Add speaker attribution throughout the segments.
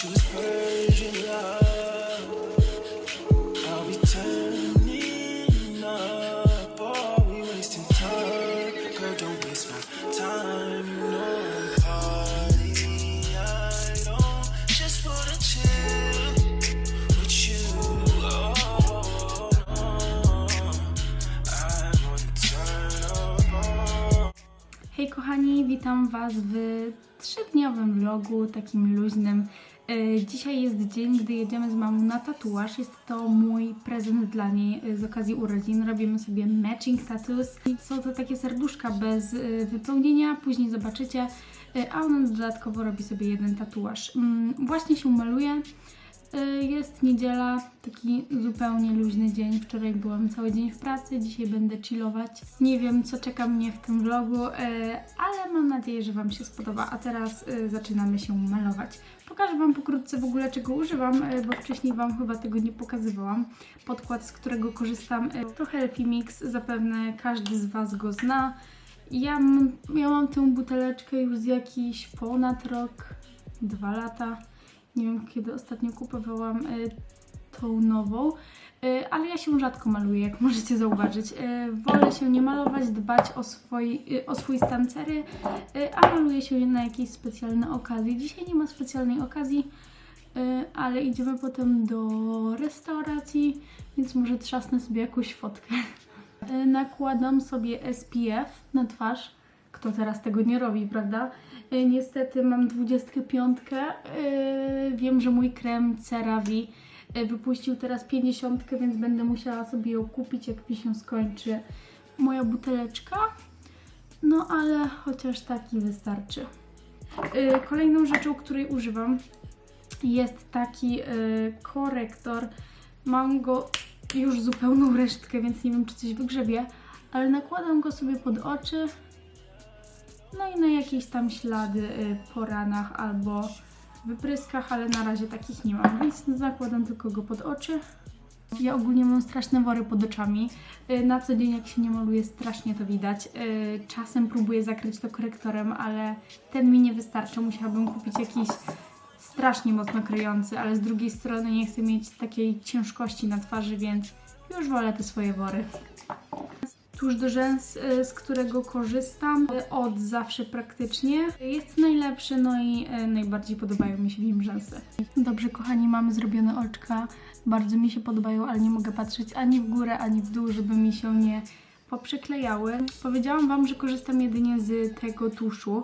Speaker 1: Hej kochani, witam Was w trzydniowym vlogu, takim luźnym. E, Dzisiaj jest dzień, gdy jedziemy z mamą na tatuaż. Jest to mój prezent dla niej e, z okazji urodzin. Robimy sobie matching tattoos. I są to takie serduszka bez e, wypełnienia, później zobaczycie. A ona dodatkowo robi sobie jeden tatuaż. Mm, Właśnie się maluje. Jest niedziela, taki zupełnie luźny dzień. Wczoraj byłam cały dzień w pracy, dzisiaj będę chillować. Nie wiem, co czeka mnie w tym vlogu, ale mam nadzieję, że Wam się spodoba. A teraz zaczynamy się malować. Pokażę Wam pokrótce w ogóle, czego używam, y, bo wcześniej Wam chyba tego nie pokazywałam. Podkład, z którego korzystam, y, to Healthy Mix, zapewne każdy z Was go zna. Ja, mam tę buteleczkę już z jakiś ponad rok, dwa lata. Nie wiem, kiedy ostatnio kupowałam y, tą nową, ale ja się rzadko maluję, jak możecie zauważyć. Y, wolę się nie malować, dbać o swój, y, o swój stan cery, a maluję się na jakieś specjalne okazje. Dzisiaj nie ma specjalnej okazji, ale idziemy potem do restauracji, więc może trzasnę sobie jakąś fotkę. Nakładam sobie SPF na twarz. Kto teraz tego nie robi, prawda? Niestety mam 25. y, Wiem, że mój krem CeraVe wypuścił teraz 50, więc będę musiała sobie ją kupić, jak mi się skończy moja buteleczka. No ale chociaż taki wystarczy. Y, Kolejną rzeczą, której używam jest taki y, korektor. Mam go już zupełną resztkę, więc nie wiem, czy coś wygrzebie, ale nakładam go sobie pod oczy. No i na jakieś tam ślady po ranach albo wypryskach, ale na razie takich nie mam, więc zakładam tylko go pod oczy. Ja ogólnie mam straszne wory pod oczami. Y, Na co dzień jak się nie maluję, strasznie to widać. Y, Czasem próbuję zakryć to korektorem, ale ten mi nie wystarcza. Musiałabym kupić jakiś strasznie mocno kryjący, ale z drugiej strony nie chcę mieć takiej ciężkości na twarzy, więc już wolę te swoje wory. Tuż do rzęs, y, z którego korzystam y, od zawsze praktycznie. Jest najlepszy, no i y, najbardziej podobają mi się w nim rzęsy. Dobrze, kochani, mamy zrobione oczka. Bardzo mi się podobają, ale nie mogę patrzeć ani w górę, ani w dół, żeby mi się nie poprzyklejały. Powiedziałam Wam, że korzystam jedynie z tego tuszu,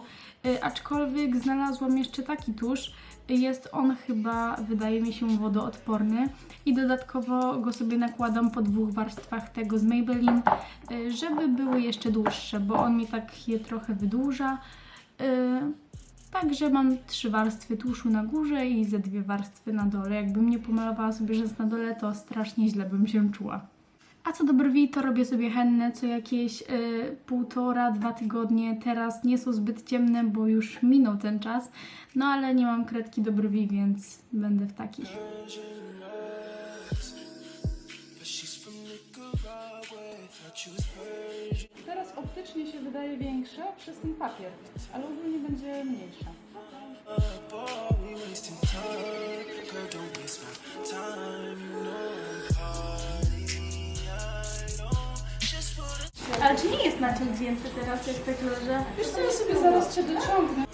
Speaker 1: aczkolwiek znalazłam jeszcze taki tusz. Jest on chyba, wydaje mi się, wodoodporny i dodatkowo go sobie nakładam po dwóch warstwach tego z Maybelline, y, żeby były jeszcze dłuższe, bo on mi tak je trochę wydłuża. Y, Także mam trzy warstwy tuszu na górze i ze dwie warstwy na dole. Jakbym nie pomalowała sobie rzęs na dole, to strasznie źle bym się czuła. A co do brwi, to robię sobie hennę co jakieś y, półtora, dwa tygodnie. Teraz nie są zbyt ciemne, bo już minął ten czas. No ale nie mam kredki do brwi, więc będę w takich.
Speaker 2: Teraz optycznie się wydaje większe przez ten papier, ale ogólnie będzie
Speaker 3: time? Girl, don't waste my time.
Speaker 1: Ale czy nie jest naciągnięty teraz, jak tak leżę?
Speaker 2: Wiesz co, ja sobie zaraz Cię dociągnę.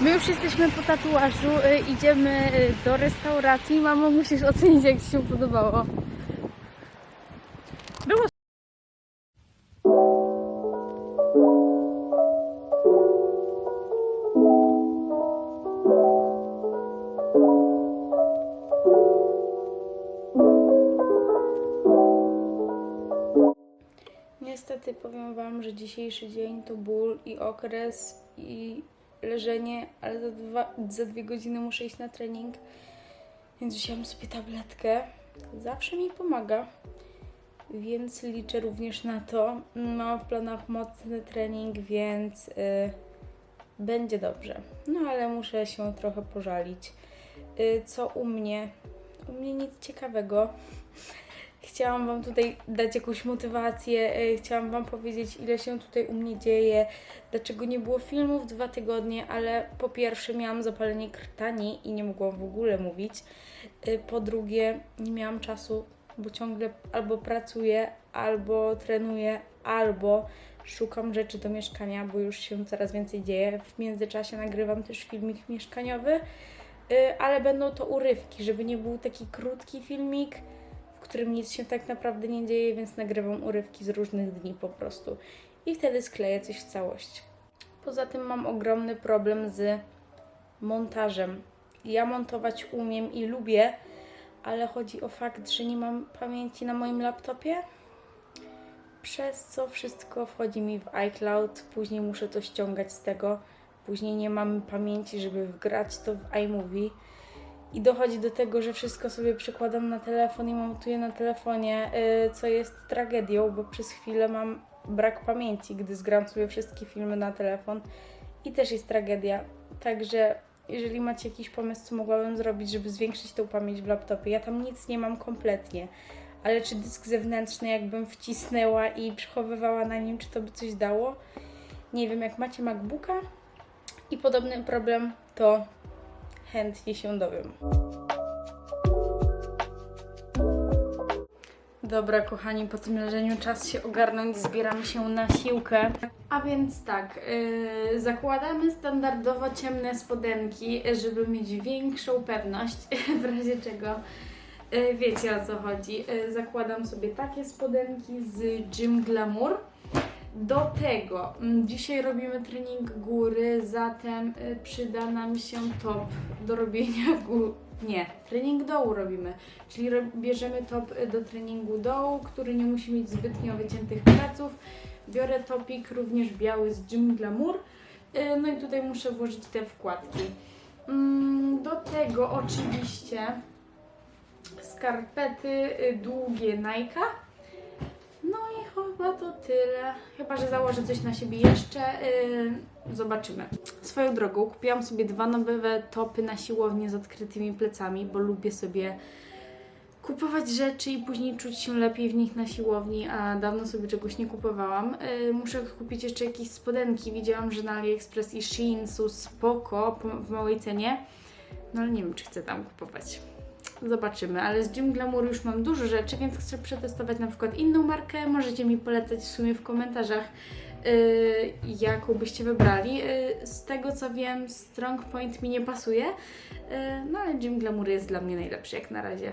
Speaker 1: My już jesteśmy po tatuażu, y, idziemy y, do restauracji. Mamo, musisz ocenić, jak Ci się podobało. Było Niestety powiem Wam, że dzisiejszy dzień to ból i okres i leżenie, ale za, dwa, za dwie godziny muszę iść na trening, więc wziąłem sobie tabletkę. Zawsze mi pomaga, więc liczę również na to. Mam w planach mocny trening, więc y, będzie dobrze. No ale muszę się trochę pożalić. Y, co u mnie? U mnie nic ciekawego. Chciałam Wam tutaj dać jakąś motywację, y, chciałam Wam powiedzieć, ile się tutaj u mnie dzieje, dlaczego nie było filmów dwa tygodnie, ale po pierwsze miałam zapalenie krtani i nie mogłam w ogóle mówić. Y, Po drugie, nie miałam czasu, bo ciągle albo pracuję, albo trenuję, albo szukam rzeczy do mieszkania, bo już się coraz więcej dzieje. W międzyczasie nagrywam też filmik mieszkaniowy, y, ale będą to urywki, żeby nie był taki krótki filmik, którym nic się tak naprawdę nie dzieje, więc nagrywam urywki z różnych dni po prostu. I wtedy skleję coś w całość. Poza tym mam ogromny problem z montażem. Ja montować umiem i lubię, ale chodzi o fakt, że nie mam pamięci na moim laptopie, przez co wszystko wchodzi mi w iCloud, później muszę to ściągać z tego, później nie mam pamięci, żeby wgrać to w iMovie i dochodzi do tego, że wszystko sobie przekładam na telefon i montuję na telefonie, yy, co jest tragedią, bo przez chwilę mam brak pamięci, gdy zgram sobie wszystkie filmy na telefon i też jest tragedia. Także jeżeli macie jakiś pomysł, co mogłabym zrobić, żeby zwiększyć tą pamięć w laptopie, ja tam nic nie mam kompletnie. Ale czy dysk zewnętrzny jakbym wcisnęła i przechowywała na nim, czy to by coś dało? Nie wiem, jak macie MacBooka i podobny problem, to chętnie się dowiem. Dobra, kochani, po tym leżeniu czas się ogarnąć, zbieramy się na siłkę. A więc tak, yy, zakładamy standardowo ciemne spodenki, żeby mieć większą pewność, w razie czego yy, wiecie o co chodzi. Yy, zakładam sobie takie spodenki z Gym Glamour. Do tego mm, dzisiaj robimy trening góry, zatem y, przyda nam się top do robienia góry. Nie, trening dołu robimy, czyli bierzemy top y, do treningu dołu, który nie musi mieć zbytnio wyciętych pleców. Biorę topik również biały z Gym Glamour. Y, No i tutaj muszę włożyć te wkładki. Mm, Do tego oczywiście skarpety długie Nike. I chyba to tyle. Chyba, że założę coś na siebie jeszcze. Yy, zobaczymy. Swoją drogą kupiłam sobie dwa nowe topy na siłownię z odkrytymi plecami, bo lubię sobie kupować rzeczy i później czuć się lepiej w nich na siłowni, a dawno sobie czegoś nie kupowałam. Yy, muszę kupić jeszcze jakieś spodenki. Widziałam, że na AliExpress i Shein są spoko po, w małej cenie. No ale nie wiem, czy chcę tam kupować. Zobaczymy, ale z Gym Glamour już mam dużo rzeczy, więc chcę przetestować na przykład inną markę. Możecie mi polecać w sumie w komentarzach, yy, jaką byście wybrali. Yy, z tego co wiem, Strong Point mi nie pasuje, yy, no ale Gym Glamour jest dla mnie najlepszy jak na razie.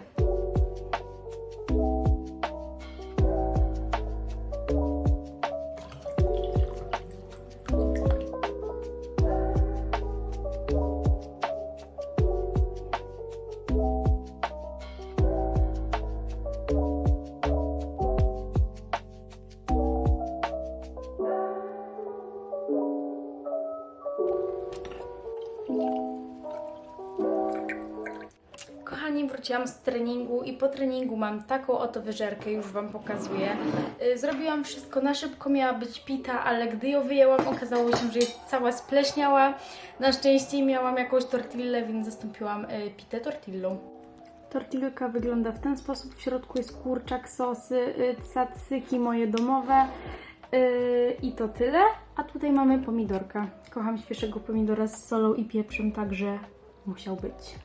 Speaker 1: Wróciłam z treningu i po treningu mam taką oto wyżerkę, już Wam pokazuję. Y, Zrobiłam wszystko na szybko, miała być pita, ale gdy ją wyjęłam, okazało się, że jest cała spleśniała. Na szczęście miałam jakąś tortillę, więc zastąpiłam y, pitę tortillą. Tortillka wygląda w ten sposób. W środku jest kurczak, sosy, y, cacyki moje domowe. I to tyle. A tutaj mamy pomidorka. Kocham świeżego pomidora z solą i pieprzem, także musiał być.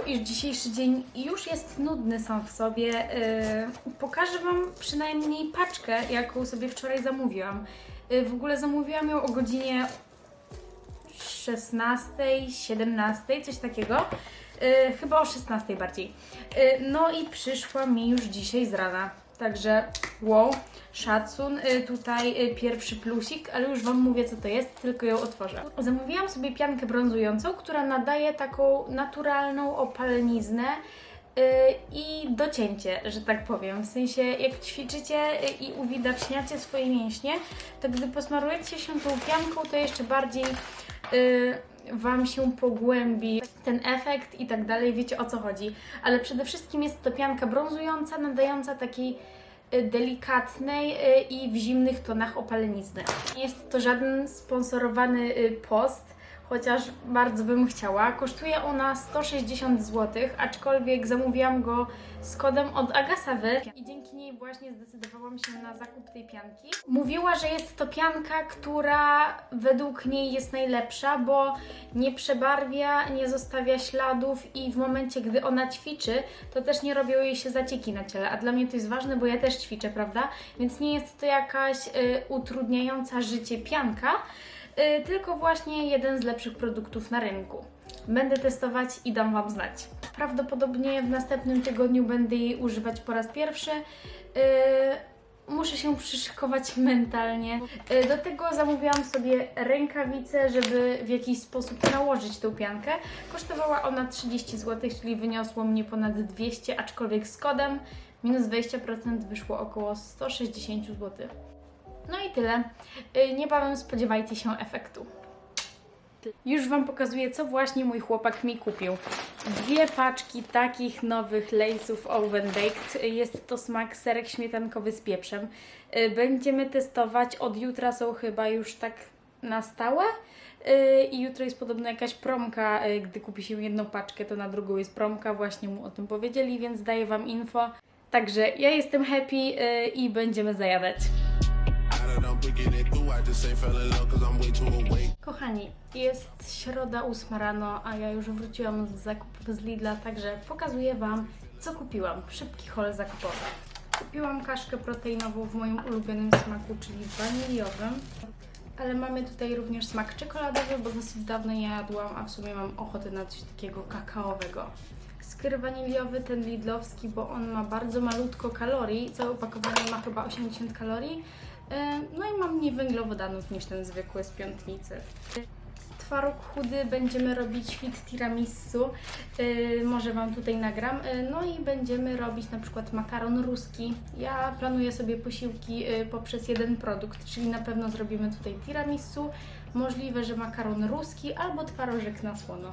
Speaker 1: Iż dzisiejszy dzień już jest nudny sam w sobie, yy, pokażę Wam przynajmniej paczkę, jaką sobie wczoraj zamówiłam. Yy, w ogóle zamówiłam ją o godzinie 16, 17, coś takiego. Yy, chyba o 16 bardziej. No i przyszła mi już dzisiaj z rana. Także wow, szacun. Yy, tutaj yy, pierwszy plusik, ale już Wam mówię co to jest, tylko ją otworzę. Zamówiłam sobie piankę brązującą, która nadaje taką naturalną opaleniznę yy, i docięcie, że tak powiem. W sensie jak ćwiczycie i uwidaczniacie swoje mięśnie, to gdy posmarujecie się tą pianką, to jeszcze bardziej Wam się pogłębi ten efekt i tak dalej, wiecie o co chodzi. Ale przede wszystkim jest to pianka brązująca, nadająca takiej y, delikatnej y, i w zimnych tonach opalenizny. Nie jest to żaden sponsorowany y, post, chociaż bardzo bym chciała. Kosztuje ona 160 zł, aczkolwiek zamówiłam go z kodem od Agasawy i dzięki niej właśnie zdecydowałam się na zakup tej pianki. Mówiła, że jest to pianka, która według niej jest najlepsza, bo nie przebarwia, nie zostawia śladów i w momencie, gdy ona ćwiczy, to też nie robią jej się zacieki na ciele, a dla mnie to jest ważne, bo ja też ćwiczę, prawda? Więc nie jest to jakaś y, utrudniająca życie pianka, y, tylko właśnie jeden z lepszych produktów na rynku. Będę testować i dam Wam znać. Prawdopodobnie w następnym tygodniu będę jej używać po raz pierwszy. Yy, muszę się przyszykować mentalnie. Yy, do tego zamówiłam sobie rękawice, żeby w jakiś sposób nałożyć tą piankę. Kosztowała ona 30 zł, czyli wyniosło mnie ponad 200, aczkolwiek z kodem minus 20% wyszło około 160 zł. No i tyle. Yy, niebawem spodziewajcie się efektu. Już Wam pokazuję, co właśnie mój chłopak mi kupił. Dwie paczki takich nowych lejsów Oven Baked. Jest to smak serek śmietankowy z pieprzem. Y, Będziemy testować. Od jutra są chyba już tak na stałe. Y, I jutro jest podobno jakaś promka. y, Gdy kupi się jedną paczkę, to na drugą jest promka. Właśnie mu o tym powiedzieli, więc daję Wam info. Także ja jestem happy y, i będziemy zajadać. Kochani, jest środa 8 rano, a ja już wróciłam z zakupów z Lidla, także pokazuję Wam, co kupiłam. Szybki haul zakupowy. Kupiłam kaszkę proteinową w moim ulubionym smaku, czyli waniliowym. Ale mamy tutaj również smak czekoladowy, bo dosyć dawno nie jadłam, a w sumie mam ochotę na coś takiego kakaowego. Skyr waniliowy, ten lidlowski, bo on ma bardzo malutko kalorii. Całe opakowanie ma chyba 80 kalorii. Yy, No i mam mniej węglowodanów niż ten zwykły z piątnicy. Twaróg chudy będziemy robić fit tiramisu. Yy, może Wam tutaj nagram. Yy, no i będziemy robić na przykład makaron ruski. Ja planuję sobie posiłki poprzez jeden produkt, czyli na pewno zrobimy tutaj tiramisu. Możliwe, że makaron ruski albo twarożek na słono.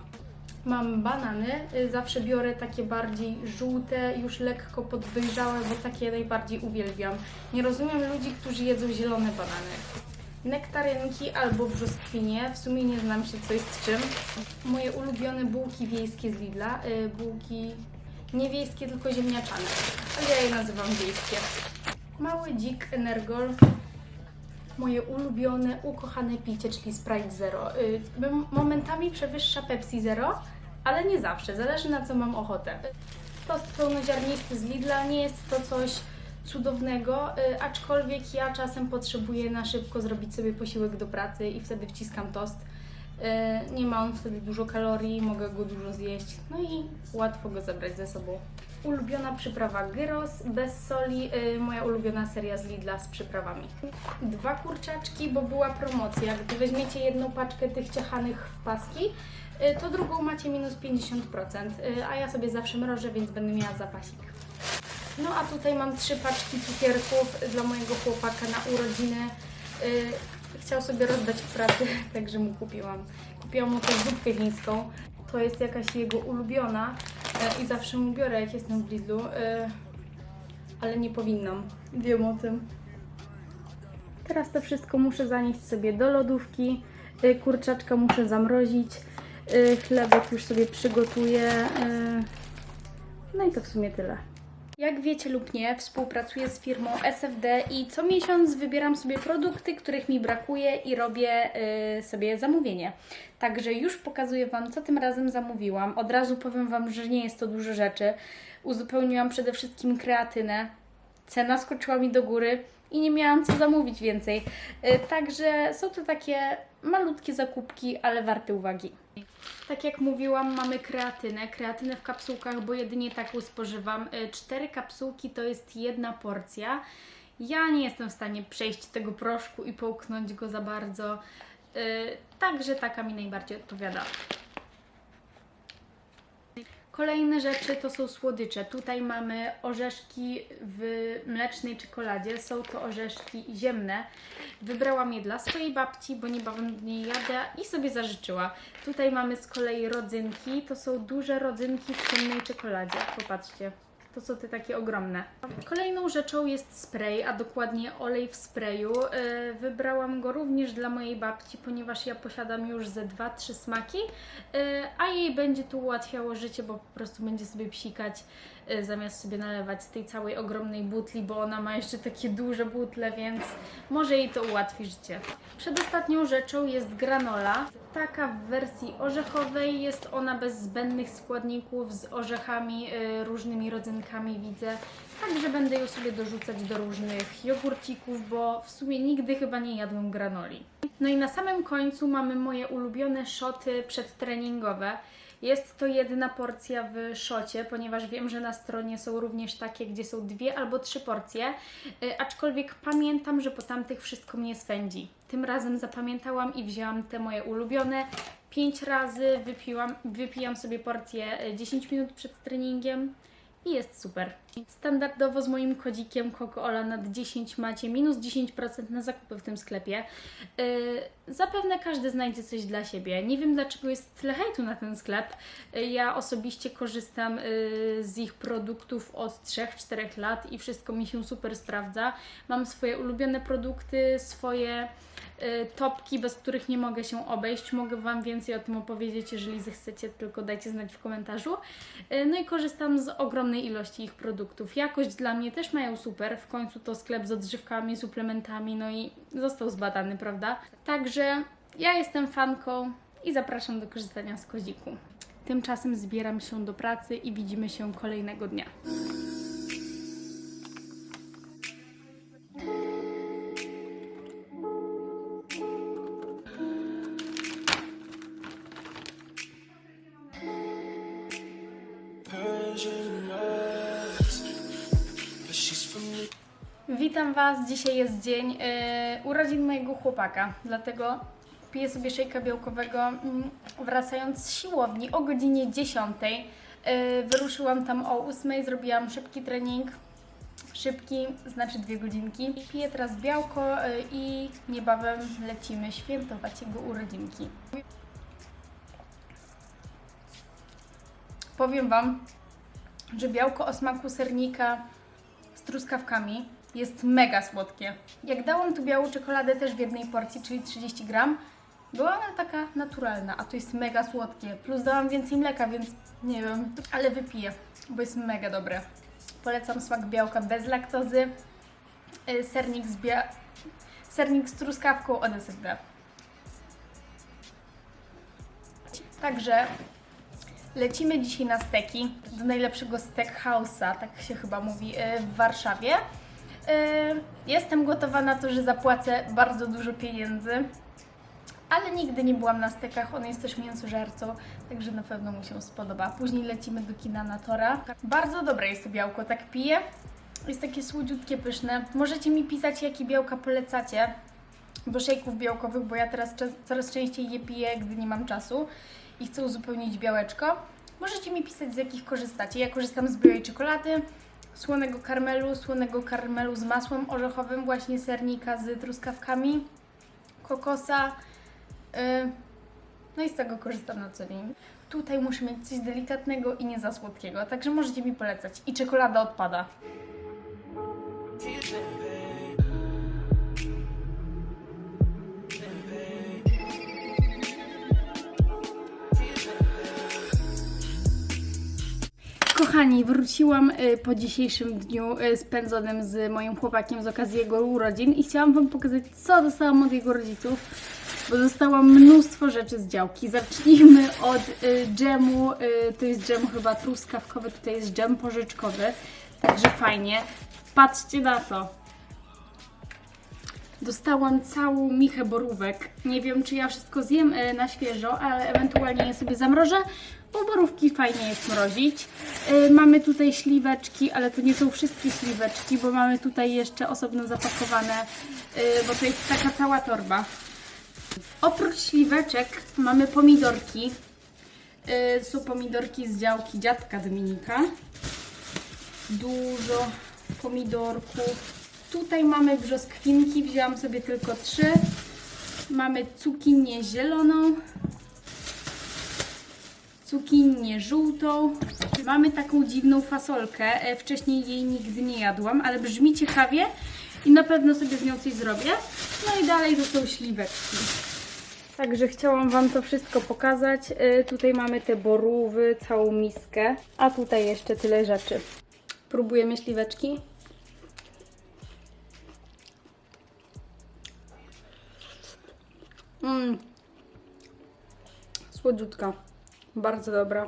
Speaker 1: Mam banany, y, zawsze biorę takie bardziej żółte, już lekko poddojrzałe, bo takie najbardziej uwielbiam. Nie rozumiem ludzi, którzy jedzą zielone banany. Nektarynki albo brzoskwinie, w sumie nie znam się co jest czym. Moje ulubione bułki wiejskie z Lidla, y, bułki nie wiejskie, tylko ziemniaczane, ale ja je nazywam wiejskie. Mały dzik Energol, moje ulubione, ukochane picie, czyli Sprite Zero. Y, Momentami przewyższa Pepsi Zero, ale nie zawsze, zależy na co mam ochotę. Tost pełnoziarnisty z Lidla nie jest to coś cudownego, y, aczkolwiek ja czasem potrzebuję na szybko zrobić sobie posiłek do pracy i wtedy wciskam tost. Y, Nie ma on wtedy dużo kalorii, mogę go dużo zjeść, no i łatwo go zabrać ze sobą. Ulubiona przyprawa gyros, bez soli, y, moja ulubiona seria z Lidla z przyprawami. Dwa kurczaczki, bo była promocja. Gdy weźmiecie jedną paczkę tych ciachanych w paski, y, to drugą macie minus 50%, y, a ja sobie zawsze mrożę, więc będę miała zapasik. No a tutaj mam trzy paczki cukierków dla mojego chłopaka na urodziny. Chciał sobie rozdać w pracy, także mu kupiłam. Kupiłam mu też zupkę chińską. To jest jakaś jego ulubiona i zawsze mu biorę, jak jestem w Lidlu, y, ale nie powinnam. Wiem o tym. Teraz to wszystko muszę zanieść sobie do lodówki. Y, Kurczaczka muszę zamrozić. Chlebek już sobie przygotuję. No i to w sumie tyle. Jak wiecie lub nie, współpracuję z firmą SFD i co miesiąc wybieram sobie produkty, których mi brakuje i robię y, sobie zamówienie. Także już pokazuję Wam, co tym razem zamówiłam. Od razu powiem Wam, że nie jest to dużo rzeczy. Uzupełniłam przede wszystkim kreatynę. Cena skoczyła mi do góry i nie miałam co zamówić więcej. Y, Także są to takie malutkie zakupki, ale warte uwagi. Tak jak mówiłam, mamy kreatynę. Kreatynę w kapsułkach, bo jedynie taką spożywam. Y, Cztery kapsułki to jest jedna porcja. Ja nie jestem w stanie przejść tego proszku i połknąć go za bardzo. Y, Także taka mi najbardziej odpowiada. Kolejne rzeczy to są słodycze. Tutaj mamy orzeszki w mlecznej czekoladzie. Są to orzeszki ziemne. Wybrałam je dla swojej babci, bo niebawem do niej jadę i sobie zażyczyła. Tutaj mamy z kolei rodzynki. To są duże rodzynki w ciemnej czekoladzie. Popatrzcie. To są te takie ogromne. Kolejną rzeczą jest spray, a dokładnie olej w sprayu. Yy, Wybrałam go również dla mojej babci, ponieważ ja posiadam już ze 2-3 smaki, yy, a jej będzie to ułatwiało życie, bo po prostu będzie sobie psikać yy, zamiast sobie nalewać z tej całej ogromnej butli, bo ona ma jeszcze takie duże butle, więc może jej to ułatwi życie. Przedostatnią rzeczą jest granola. Taka w wersji orzechowej, jest ona bez zbędnych składników, z orzechami, yy, różnymi rodzynkami widzę. Także będę ją sobie dorzucać do różnych jogurcików, bo w sumie nigdy chyba nie jadłam granoli. No i na samym końcu mamy moje ulubione szoty przedtreningowe. Jest to jedna porcja w szocie, ponieważ wiem, że na stronie są również takie, gdzie są dwie albo trzy porcje, y, aczkolwiek pamiętam, że po tamtych wszystko mnie swędzi. Tym razem zapamiętałam i wzięłam te moje ulubione. Pięć razy wypiłam, wypijam sobie porcję y, 10 minut przed treningiem i jest super. Standardowo z moim kodzikiem CocoOla nad 10 macie minus 10% na zakupy w tym sklepie. Yy, zapewne każdy znajdzie coś dla siebie. Nie wiem dlaczego jest tyle hejtu na ten sklep. Yy, ja osobiście korzystam yy, z ich produktów od 3-4 lat i wszystko mi się super sprawdza. Mam swoje ulubione produkty, swoje topki, bez których nie mogę się obejść. Mogę Wam więcej o tym opowiedzieć, jeżeli zechcecie, tylko dajcie znać w komentarzu. Y, No i korzystam z ogromnej ilości ich produktów. Jakość dla mnie też mają super. W końcu to sklep z odżywkami, suplementami, no i został zbadany, prawda? Także ja jestem fanką i zapraszam do korzystania z koziku. Tymczasem zbieram się do pracy i widzimy się kolejnego dnia. Was. Dzisiaj jest dzień yy, urodzin mojego chłopaka, dlatego piję sobie szejka białkowego. Mm, Wracając z siłowni o godzinie 10, yy, wyruszyłam tam o 8, zrobiłam szybki trening. Szybki, znaczy dwie godzinki. Piję teraz białko yy, i niebawem lecimy świętować jego urodzinki. Powiem Wam, że białko o smaku sernika z truskawkami jest mega słodkie. Jak dałam tu białą czekoladę też w jednej porcji, czyli 30 gram, była ona taka naturalna, a to jest mega słodkie. Plus dałam więcej mleka, więc nie wiem, ale wypiję, bo jest mega dobre. Polecam smak białka bez laktozy. Y, Sernik z, bia... Sernik z truskawką ODSB. Także Lecimy dzisiaj na steki do najlepszego steakhouse'a, tak się chyba mówi, yy, w Warszawie. Yy, Jestem gotowa na to, że zapłacę bardzo dużo pieniędzy, ale nigdy nie byłam na stekach. On jest też mięsożercą, także na pewno mu się spodoba. Później lecimy do kina na Tora. Bardzo dobre jest to białko, tak piję. Jest takie słodziutkie, pyszne. Możecie mi pisać, jakie białka polecacie do szejków białkowych, bo ja teraz coraz częściej je piję, gdy nie mam czasu i chcę uzupełnić białeczko. Możecie mi pisać, z jakich korzystacie. Ja korzystam z białej czekolady, słonego karmelu, słonego karmelu z masłem orzechowym, właśnie sernika z truskawkami, kokosa. Yy, no i z tego korzystam na co dzień. Tutaj muszę mieć coś delikatnego i nie za słodkiego, także możecie mi polecać. I czekolada odpada. Kochani, wróciłam y, po dzisiejszym dniu y, spędzonym z moim chłopakiem z okazji jego urodzin i chciałam Wam pokazać, co dostałam od jego rodziców, bo dostałam mnóstwo rzeczy z działki. Zacznijmy od y, dżemu, to jest dżem chyba truskawkowy, tutaj jest dżem porzeczkowy, także fajnie. Patrzcie na to. Dostałam całą michę borówek. Nie wiem, czy ja wszystko zjem e, na świeżo, ale ewentualnie je sobie zamrożę, bo borówki fajnie jest mrozić. E, Mamy tutaj śliweczki, ale to nie są wszystkie śliweczki, bo mamy tutaj jeszcze osobno zapakowane, e, bo to jest taka cała torba. Oprócz śliweczek mamy pomidorki. Są pomidorki z działki dziadka Dominika. Dużo pomidorków. Tutaj mamy brzoskwinki, wzięłam sobie tylko trzy. Mamy cukinię zieloną, cukinię żółtą. Mamy taką dziwną fasolkę. E, Wcześniej jej nigdy nie jadłam, ale brzmi ciekawie i na pewno sobie z nią coś zrobię. No i dalej to są śliweczki. Także chciałam Wam to wszystko pokazać. E, Tutaj mamy te borówy, całą miskę, a tutaj jeszcze tyle rzeczy. Próbujemy śliweczki. Mm. Słodziutka. Bardzo dobra.